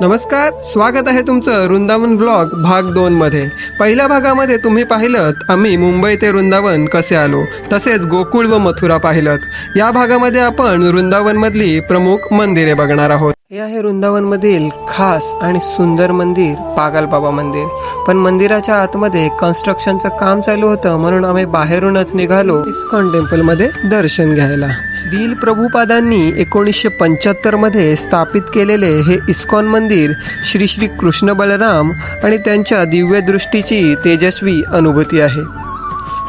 नमस्कार स्वागत आहे तुमचं वृंदावन ब्लॉग भाग दोन मध्ये. पहिल्या भागामध्ये तुम्ही पाहिलं आम्ही मुंबई ते वृंदावन कसे आलो तसेच गोकुळ व मथुरा पाहिलं या भागामध्ये आपण वृंदावन मधली प्रमुख मंदिरे बघणार आहोत. हे आहे वृंदावनमधील खास आणि सुंदर मंदिर पागल बाबा मंदिर. पण मंदिराच्या आतमध्ये कन्स्ट्रक्शनचं काम चालू होतं म्हणून आम्ही बाहेरूनच निघालो इस्कॉन टेम्पलमध्ये दर्शन घ्यायला. श्रील प्रभुपादांनी एकोणीसशे पंच्याहत्तरमध्ये स्थापित केलेले हे इस्कॉन मंदिर श्री श्री कृष्ण बलराम आणि त्यांच्या दिव्यदृष्टीची तेजस्वी अनुभूती आहे.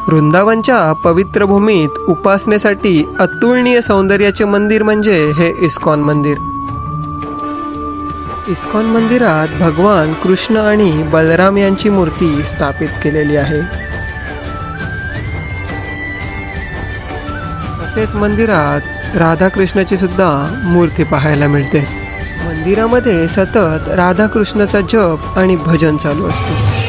वृंदावनच्या पवित्र भूमीत उपासनेसाठी अतुलनीय सौंदर्याचे मंदिर म्हणजे हे इस्कॉन मंदिर. इस्कॉन मंदिरात भगवान कृष्ण आणि बलराम यांची मूर्ती स्थापित केलेली आहे. तसेच मंदिरात राधाकृष्णाची सुद्धा मूर्ती पाहायला मिळते. मंदिरामध्ये सतत राधाकृष्णाचा जप आणि भजन चालू असतो.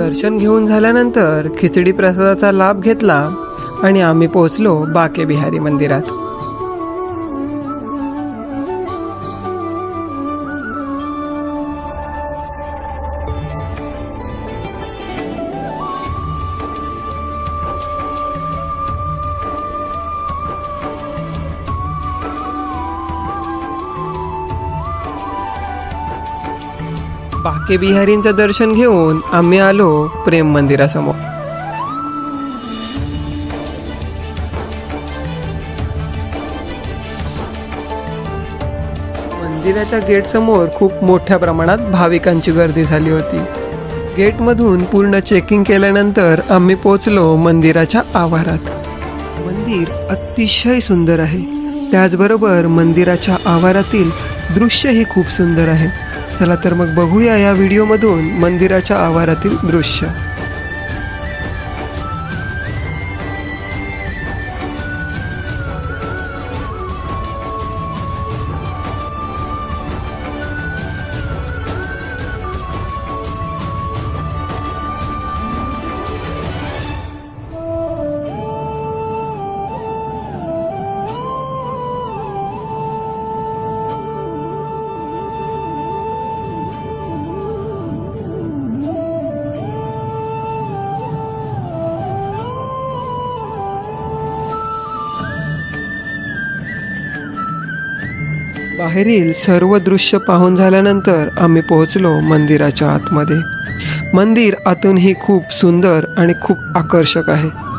दर्शन घेऊन झाल्यानंतर खिचडी प्रसादाचा लाभ घेतला आणि आम्ही पोहोचलो बाके बिहारी मंदिरात. बाके बिहारींचं दर्शन घेऊन आम्ही आलो प्रेम मंदिरासमोर. मंदिराच्या गेट समोर खूप मोठ्या प्रमाणात भाविकांची गर्दी झाली होती. गेटमधून पूर्ण चेकिंग केल्यानंतर आम्ही पोहोचलो मंदिराच्या आवारात. मंदिर अतिशय सुंदर आहे. त्याचबरोबर मंदिराच्या आवारातील दृश्यही खूप सुंदर आहे. चला तर मग बघूया या व्हिडिओमधून मंदिराच्या आवारातील दृश्य. बाहेरील सर्व दृश्य पाहून झाल्यानंतर आम्ही पोहोचलो मंदिराच्या आतमध्ये. मंदिर आतूनही खूप सुंदर आणि खूप आकर्षक आहे.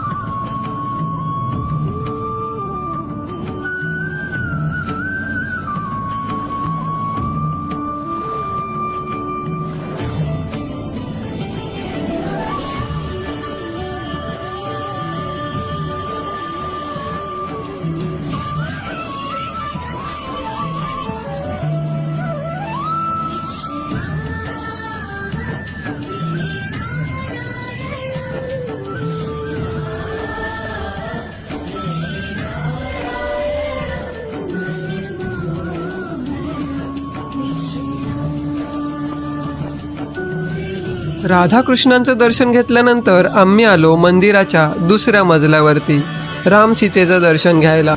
राधाकृष्णांचं दर्शन घेतल्यानंतर आम्ही आलो मंदिराच्या दुसऱ्या मजल्यावरती राम सीतेचं दर्शन घ्यायला.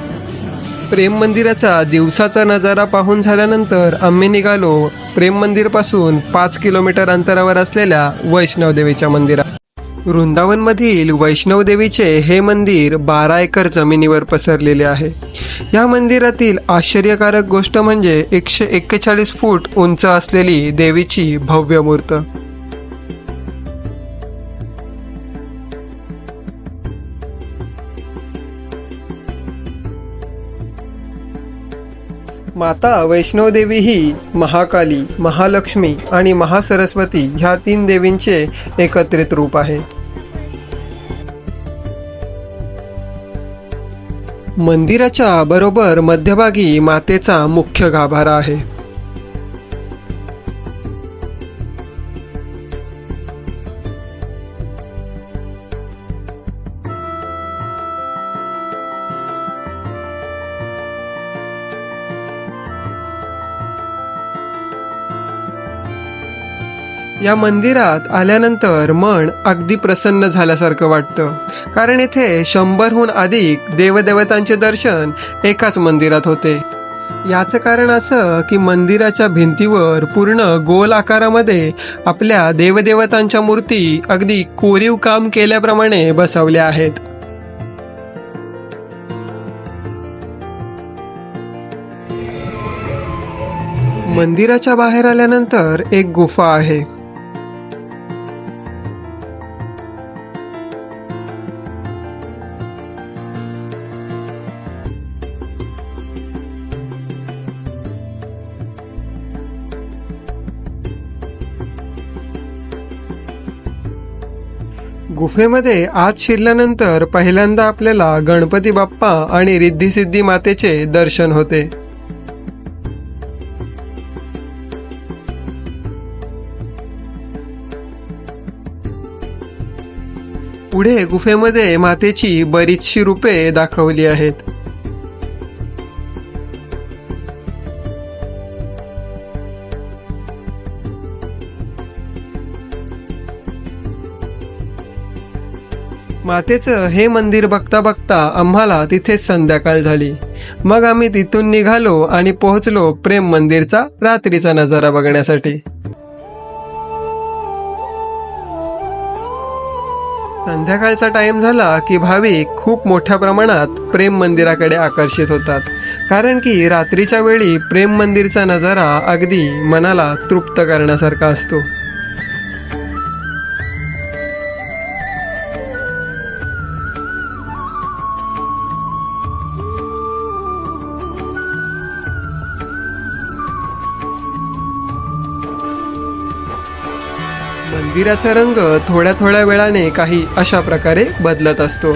प्रेम मंदिराचा दिवसाचा नजारा पाहून झाल्यानंतर आम्ही निघालो प्रेम मंदिरपासून पाच किलोमीटर अंतरावर असलेल्या वैष्णवदेवीच्या मंदिरात. वृंदावनमधील वैष्णवदेवीचे हे मंदिर बारा एकर जमिनीवर पसरलेले आहे. या मंदिरातील आश्चर्यकारक गोष्ट म्हणजे एकशे एक्केचाळीस फूट उंच असलेली देवीची भव्य मूर्त. माता वैष्णवदेवी ही महाकाली महालक्ष्मी आणि महासरस्वती ह्या तीन देवींचे एकत्रित रूप आहे. मंदिराच्या बरोबर मध्यभागी मातेचा मुख्य गाभारा आहे. या मंदिरात आल्यानंतर मन अगदी प्रसन्न झाल्यासारखं वाटतं. कारण इथे शंभरहून अधिक देवदेवतांचे दर्शन एकाच मंदिरात होते. याचं कारण असं की मंदिराच्या भिंतीवर पूर्ण गोल आकारामध्ये आपल्या देवदेवतांच्या मूर्ती अगदी कोरीव काम केल्याप्रमाणे बसवल्या आहेत. मंदिराच्या बाहेर आल्यानंतर एक गुफा आहे. गुफेमध्ये आत शिरल्यानंतर पहिल्यांदा आपल्याला गणपती बाप्पा आणि रिद्धिसिद्धी मातेचे दर्शन होते. पुढे गुफेमध्ये मातेची बरीचशी रूपे दाखवली आहेत. मातेचं हे मंदिर बघता बघता आम्हाला तिथेच संध्याकाळ झाली. मग आम्ही तिथून निघालो आणि पोहोचलो प्रेम मंदिरचा रात्रीचा नजारा बघण्यासाठी. संध्याकाळचा टाइम झाला की भाविक खूप मोठ्या प्रमाणात प्रेम मंदिराकडे आकर्षित होतात. कारण की रात्रीच्या वेळी प्रेम मंदिरचा नजारा अगदी मनाला तृप्त करण्यासारखा असतो. मंदिराचा रंग थोड्या थोड्या वेळाने काही अशा प्रकारे बदलत असतो.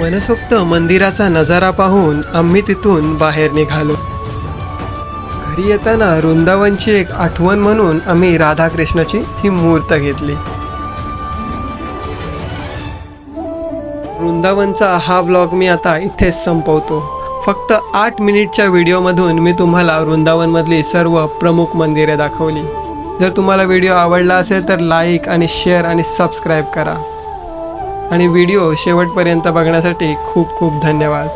मनसोक्त मंदिराचा नजारा पाहून आम्ही तिथून बाहेर निघालो. घरी येताना वृंदावनची एक आठवण म्हणून आम्ही राधाकृष्णाची ही मूर्त घेतली. वृंदावनचा हा व्लॉग मी आता इथेच संपवतो. फक्त आठ मिनिटच्या व्हिडिओमधून मी तुम्हाला वृंदावनमधली सर्व प्रमुख मंदिरे दाखवली. जर तुम्हाला व्हिडिओ आवडला असेल तर लाईक आणि शेअर आणि सबस्क्राईब करा. आणि व्हिडिओ शेवटपर्यंत बघण्यासाठी खूप खूप धन्यवाद.